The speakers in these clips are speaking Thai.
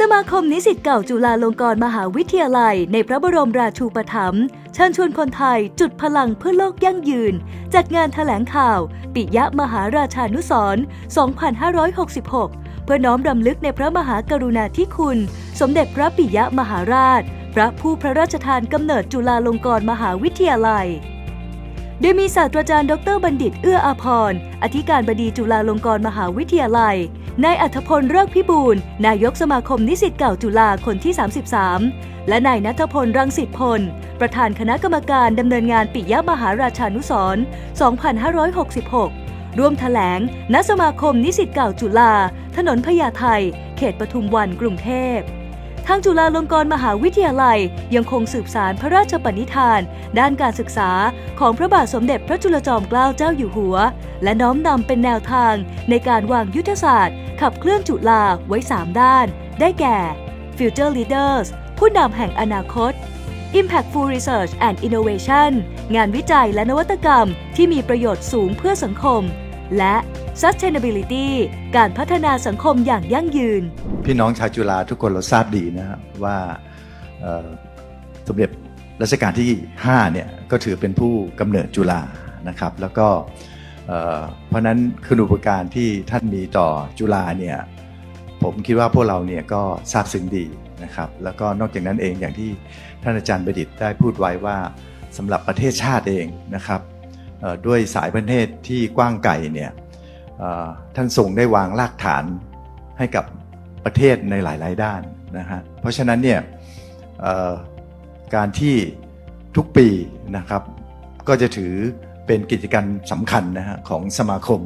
สมาคมนิสิตเก่าจุฬาลงกรณ์มหาวิทยาลัย ในพระบรมราชูปถัมภ์เชิญชวนคนไทยจุดพลังเพื่อโลกยั่งยืน จัดงานแถลงข่าว ปิยะมหาราชานุสรณ์2566 เพื่อน้อมรำลึกในพระมหากรุณาธิคุณ สมเด็จพระปิยะมหาราช พระผู้พระราชทานกำเนิดจุฬาลงกรณ์มหาวิทยาลัยโดยมีศาสตราจารย์ดรบัณฑิตเอื้ออาภรณ์อธิการบดีจุฬาลงกรณ์มหาวิทยาลัย นายอัธพลเริกพิบูลนายกสมาคมนิสิตเก่าจุฬาคนที่ 33 และนายนัทพลรังสิตพล ประธานคณะกรรมการดำเนินงานปิยมหาราชานุสรณ์2566 ร่วมแถลง ณสมาคมนิสิตเก่าจุฬาถนนพญาไทเขตปทุมวันกรุงเทพ ทางจุฬาลงกรณ์มหาวิทยาลัยยังคงสืบสารพระราชปณิธาน ด้านการศึกษาของพระบาทสมเด็จพระจุลจอมเกล้าเจ้าอยู่หัว และน้อมนำเป็นแนวทางในการวางยุทธศาสตร์ ขับเคลื่อนจุฬาไว้ 3 ด้าน ได้แก่ Future Leaders ผู้นำแห่งอนาคต Impactful Research and Innovation งานวิจัยและนวัตกรรมที่มีประโยชน์สูงเพื่อสังคม และ Sustainability การพัฒนาสังคมอย่างยั่งยืน พี่น้องชาวจุฬาทุกคนเราทราบดีนะครับว่าสมเด็จรัชกาลที่ 5 เนี่ยก็ถือเป็นผู้กำเนิดจุฬานะครับ แล้วก็เพราะนั้นคุณอุปการที่ท่านมีต่อจุฬาเนี่ยผมคิดว่าพวกเราเนี่ยก็ทราบซึ้งดีนะครับ แล้วก็นอกจากนั้นเองอย่างที่ท่านอาจารย์ประดิษฐ์ได้พูดไว้ว่าสำหรับประเทศชาติเองนะครับด้วยสายประเทศที่กว้างไกลเนี่ย ท่านทรงได้วางรากฐานให้กับประเทศในหลาย ๆ ด้านนะฮะเพราะฉะนั้นเนี่ยการที่ทุกปีนะครับ ก็จะถือเป็นกิจกรรมสำคัญนะฮะของสมาคม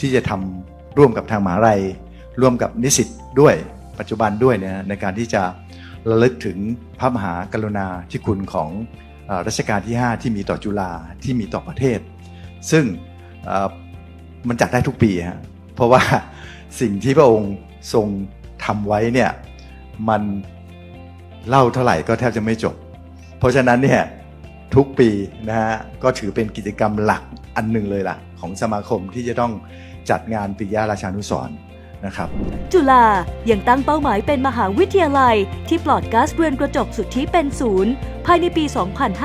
ที่จะทำร่วมกับทางมหาลัย ร่วมกับนิสิตด้วยปัจจุบันด้วยเนี่ยในการที่จะระลึกถึงพระมหากรุณาธิคุณของอรัชกาลที่ 5 ที่มีต่อจุฬาที่มีต่อประเทศ ซึ่ง มันจัดได้ทุกปีฮะเพราะว่าสิ่งที่พระองค์ทรงทำไว้เนี่ยมันเล่าเท่าไหร่ก็แทบจะไม่จบ เพราะฉะนั้นเนี่ยทุกปีนะฮะก็ถือเป็นกิจกรรมหลักอันหนึ่งเลยล่ะ ของสมาคมที่จะต้องจัดงานปิยาราชานุสรณ์นะครับจุฬายังตั้งเป้าหมายเป็นมหาวิทยาลัย ที่ปลอดก๊าซเรือนกระจกสุทธิเป็นศูนย์ภายในปี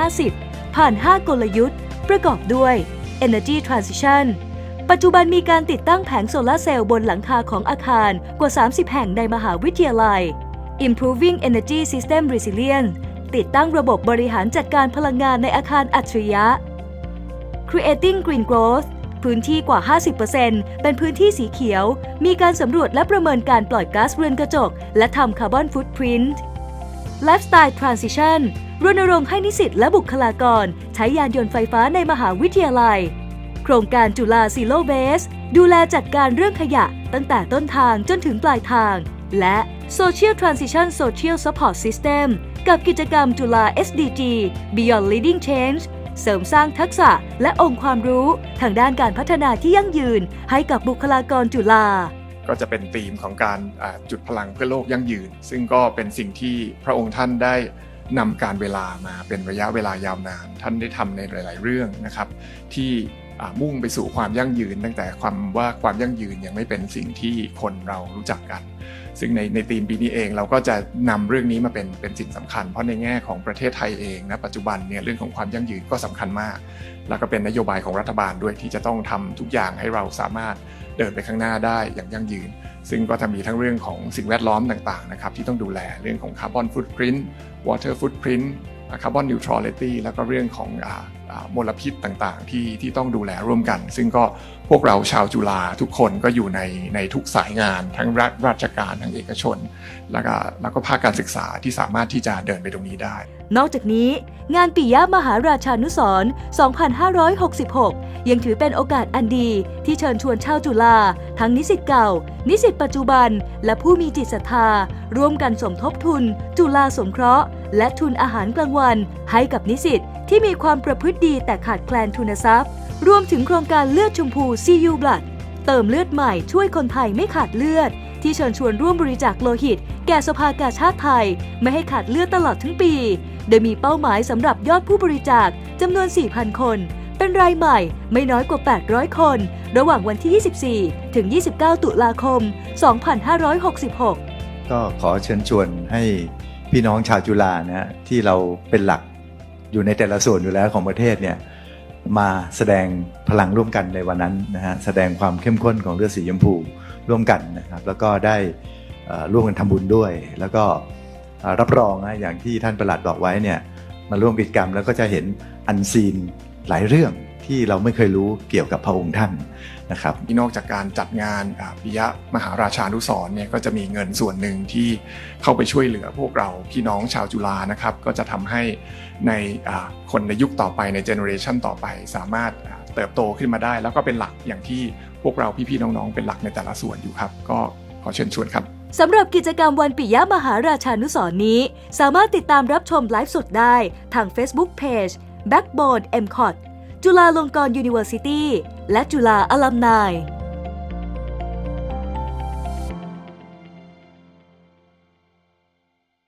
2050 ผ่าน 5 กลยุทธ์ ประกอบด้วย Energy Transition ปัจจุบันมีการติดตั้งแผงโซลาร์เซลล์บนหลังคาของอาคารกว่า 30 แห่งในมหาวิทยาลัย Improving Energy System Resilience ติดตั้งระบบบริหารจัดการพลังงานในอาคารอัจฉริยะ Creating Green Growth พื้นที่กว่า 50%เป็นพื้นที่สีเขียว มีการสำรวจและประเมินการปล่อยก๊าซเรือนกระจก และทำคาร์บอนฟุตพริ้นท์ Lifestyle Transition รณรงค์ให้นิสิตและบุคลากร ใช้ยานยนต์ไฟฟ้าในมหาวิทยาลัย โครงการจุฬาซีโ o เบส ดูแลจัดการเรื่องขยะตั้งแต่ต้นทางจนถึงปลายทาง และ Social Transition Social Support System กับกิจกรรมจุฬา SDG Beyond Leading Change เสริมสร้างทักษะและองค์ความรู้ทางด้านการพัฒนาที่ยั่งยืนให้กับบุคลากรจุฬาก็จะเป็นธีมของการจุดพลังเพื่อโลกยั่งยืน ซึ่งก็เป็นสิ่งที่พระองค์ท่านได้นำการเวลามาเป็นระยะเวลายาวนาน ท่านได้ทำในหลาย ๆ เรื่องนะครับ ที่ มุ่งไปสู่ความยั่งยืน ตั้งแต่ความว่าความยั่งยืนยังไม่เป็นสิ่งที่คนเรารู้จักกัน ซึ่งในในธีมปีนี้เองเราก็จะนำเรื่องนี้มาเป็นเป็นสิ่งสำคัญ เพราะในแง่ของประเทศไทยเองนะปัจจุบันเนี่ยเรื่องของความยั่งยืนก็สำคัญมาก แล้วก็เป็นนโยบายของรัฐบาลด้วยที่จะต้องทำทุกอย่างให้เราสามารถเดินไปข้างหน้าได้อย่างยั่งยืน ซึ่งก็จะมีทั้งเรื่องของสิ่งแวดล้อมต่างๆนะครับที่ต้องดูแลเรื่องของคาร์บอนฟุตพริ้นต์วอเตอร์ฟุตพริ้นต์คาร์บอนนิวทรัลิตี้แล้วก็เรื่องของอ มลพิษต่างๆ ที่ที่ต้องดูแลร่วมกัน ซึ่งก็พวกเราชาวจุฬาทุกคนก็อยู่ในในทุกสายงาน ทั้งรัฐราชการทั้งเอกชน แล้วก็แล้วก็ภาคการศึกษาที่สามารถที่จะเดินไปตรงนี้ได้ นอกจากนี้ งานปิยมหาราชานุสรณ์2566 ยังถือเป็นโอกาสอันดีที่เชิญชวนชาวจุฬาทั้งนิสิตเก่า นิสิตปัจจุบัน และผู้มีจิตศรัทธา ร่วมกันสมทบทุน จุฬาสงเคราะห์ และทุนอาหารกลางวัน ให้กับนิสิตที่มีความประพฤติดีแต่ขาดแคลนทุนทรัพย์ รวมถึงโครงการเลือดชมพู CU Blood เติมเลือดใหม่ช่วยคนไทยไม่ขาดเลือด ที่เชิญชวนร่วมบริจาคโลหิต แก่สภากาชาติไทย ไม่ให้ขาดเลือดตลอดทั้งปี โดยมีเป้าหมายสำหรับยอดผู้บริจาคจำนวน 4,000 คน เป็นรายใหม่ไม่น้อยกว่า 800 คน ระหว่างวันที่ 24 ถึง 29 ตุลาคม 2566 ก็ขอเชิญชวนให้พี่น้องชาวจุฬานะฮะที่เราเป็นหลักอยู่ในแต่ละส่วนอยู่แล้วของประเทศเนี่ย มาแสดงพลังร่วมกันในวันนั้นนะฮะแสดงความเข้มข้นของเลือดสีชมพูร่วมกันนะครับ แล้วก็ได้ร่วมกันทำบุญด้วย แล้วก็รับรองนะอย่างที่ท่านประหลัดบอกไว้เนี่ยมาร่วมกิจกรรมแล้วก็จะเห็นอันซีนหลายเรื่องที่เราไม่เคยรู้เกี่ยวกับพระองค์ท่าน นะครับนอกจากการจัดงานอ่าปิยะมหาราชานุสรณ์เนี่ยก็จะมีเงินส่วนหนึ่งที่เข้าไปช่วยเหลือพวกเราพี่น้องชาวจุฬานะครับก็จะทำให้ในอ่าคนในยุคต่อไปในเจเนอเรชันต่อไปสามารถอ่าเติบโตขึ้นมาได้ แล้วก็เป็นหลักอย่างที่พวกเราพี่ๆน้องๆ เป็นหลักในแต่ละส่วนอยู่ครับ ก็ขอเชิญชวนครับสำหรับกิจกรรมวันปิยมหาราชานุสรณ์นี้ สามารถติดตามรับชมไลฟ์สดได้ทาง Facebook Page Backbone m c o t จุฬาลงกรณ์ยูนิเวอร์ซิตี้และจุฬาอลัมนาย